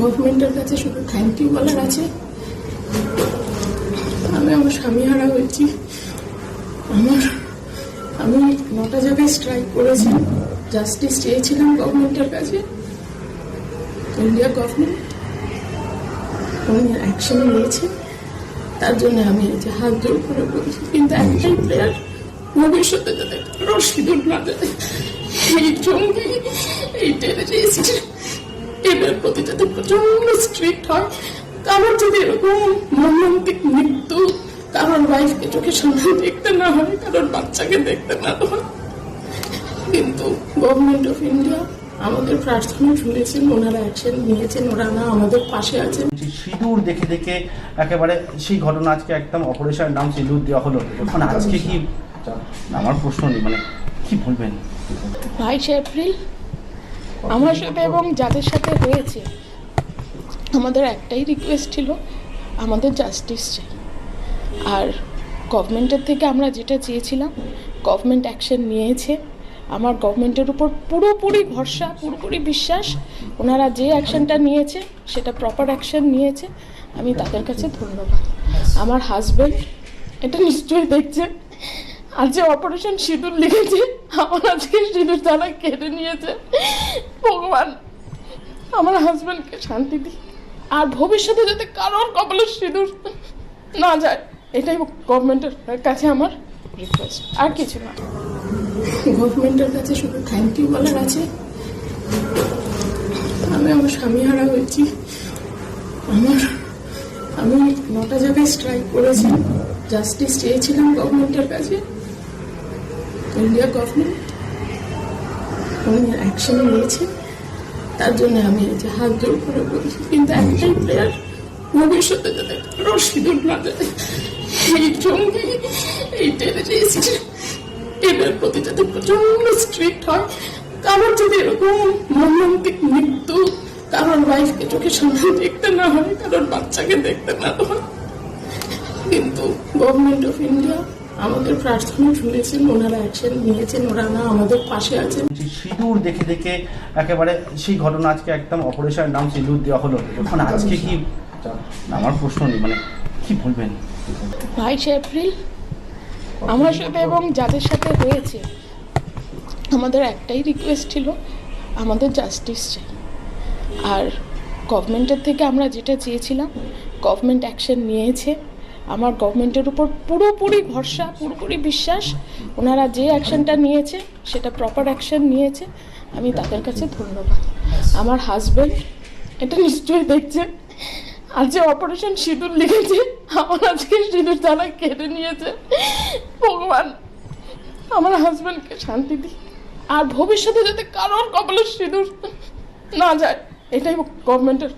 গভর্নমেন্টের কাছে শুধু থ্যাংক ইউ বলার আছে। আমি আমার স্বামী হারা হয়েছি। আমার, আমি নটা জায়গায় স্ট্রাইক করেছি। জাস্টিস চেয়েছিলাম গভর্নমেন্টের কাছে। ইন্ডিয়া গভর্নমেন্ট উনি অ্যাকশন নিয়েছে। তার জন্য আমি এই যে হাত জোর করে বলছি কিন্তু একটাই প্লেয়ার ভবিষ্যতে যাতে কারোর সিঁদুর না দেয় এই জঙ্গি এই টেররিস্ট এদের প্রতি যাতে প্রচণ্ড স্ট্রিক্ট হয় কারোর যদি এরকম মর্মান্তিক মৃত্যু কারোর ওয়াইফকে চোখের সামনে দেখতে না হয় কারোর বাচ্চাকে দেখতে না হয়। কিন্তু গভর্নমেন্ট অফ ইন্ডিয়া আমাদের প্রার্থনা শুনেছেন ওনারা অ্যাকশন নিয়েছেন ওনারা আমাদের পাশে আছেন। যে সিঁদুর দেখে দেখে একেবারে সেই ঘটনা আজকে একদম অপারেশনের নাম সিঁদুর দেওয়া হলো। মানে আজকে কি আমার প্রশ্ন নেই মানে কি বলবেন? বাইশ এপ্রিল আমার সাথে এবং যাদের সাথে হয়েছে, আমাদের একটাই রিকোয়েস্ট ছিল, আমাদের জাস্টিস চাই। আর গভর্নমেন্টের থেকে আমরা যেটা চেয়েছিলাম গভর্নমেন্ট অ্যাকশন নিয়েছে। আমার গভর্নমেন্টের উপর পুরোপুরি ভরসা, পুরোপুরি বিশ্বাস, ওনারা যে অ্যাকশনটা নিয়েছে, সেটা প্রপার অ্যাকশন নিয়েছে। আমি তাদের কাছে ধন্যবাদ। আমার হাজব্যান্ড এটা নিশ্চয়ই দেখছে। যে অপারেশন সিঁদুর লিখেছে আমার আজকে সিঁদুর তারা কেটে নিয়েছে। ভগবান, আমার হাজব্যান্ডকে শান্তি দিই আর ভবিষ্যতে যাতে কারোর কপালের সিঁদুর না যায়, এটাই গভর্নমেন্টের কাছে আমার রিকোয়েস্ট আর কিছু না। গভর্নমেন্টের কাছে শুধু থ্যাংক ইউ বলার আছে। আমি আমার স্বামী হারা হয়েছি। আমার, আমি নটা জায়গায় স্ট্রাইক করেছি। জাস্টিস চেয়েছিলাম গভর্নমেন্টের কাছে। ইন্ডিয়া গভর্নমেন্ট উনি অ্যাকশন নিয়েছে। তার জন্য আমি যে হাত জোর করে বলছি। কিন্তু একটাই প্লেয়ার ভবিষ্যতে যাতে না এই জঙ্গি এই টেররিস্ট এদের প্রতি যাতে প্রচণ্ড স্ট্রিক্ট হয়। কারোর যদি এরকম মর্মান্তিক মৃত্যু কারোর ওয়াইফকে চোখের সামনে দেখতে না হয় কারোর বাচ্চাকে দেখতে না হয় কিন্তু গভর্নমেন্ট অফ ইন্ডিয়া আমাদের প্রার্থনা শুনেছেন ওনারা অ্যাকশন নিয়েছেন ওনারা আমাদের পাশে আছেন। সিঁদুর দেখে দেখে একেবারে সেই ঘটনা আজকে একদম অপারেশনের নাম সিঁদুর দেওয়া হলো। মানে আজকে কি আমার প্রশ্ন নেই মানে কি বলবেন? বাইশে এপ্রিল আমার সাথে এবং যাদের সাথে হয়েছে আমাদের একটাই রিকোয়েস্ট ছিল আমাদের জাস্টিস চাই। আর গভর্নমেন্টের থেকে আমরা যেটা চেয়েছিলাম গভর্নমেন্ট অ্যাকশন নিয়েছে। আমার গভর্নমেন্টের উপর পুরোপুরি ভরসা, পুরোপুরি বিশ্বাস। ওনারা যে অ্যাকশনটা নিয়েছে, সেটা প্রপার অ্যাকশন নিয়েছে। আমি তাদের কাছে ধন্যবাদ। আমার হাজব্যান্ড এটা নিশ্চয়ই দেখছে। আর যে অপারেশন সিঁদুর লিখেছে আমার আজকে সিঁদুর তারা কেটে নিয়েছে। ভগবান, আমার হাজব্যান্ডকে শান্তি দিই আর ভবিষ্যতে যাতে কারোর কপালের সিঁদুর না যায়, এটাই গভর্নমেন্টের